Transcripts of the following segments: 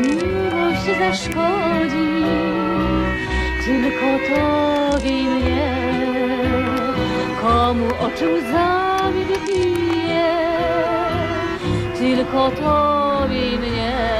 Miłość zaszkodzi? Tylko tobie i mnie. Komu oczy łzami wypije? Tylko tobie i mnie.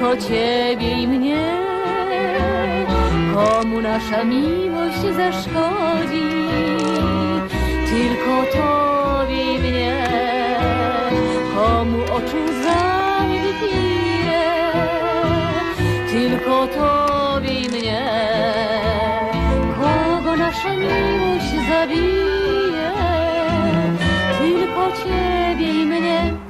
Tylko ciebie i mnie. Komu nasza miłość zaszkodzi? Tylko tobie i mnie. Komu oczu wypije? Tylko tobie i mnie. Kogo nasza miłość zabije? Tylko ciebie i mnie.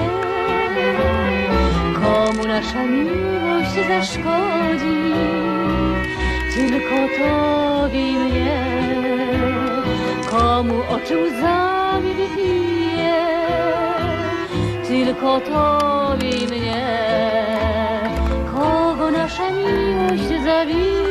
Komu nasza miłość zaszkodzi? Tylko tobie mnie. Komu oczy łzami wypije? Tylko tobie mnie. Kogo nasza miłość zawije?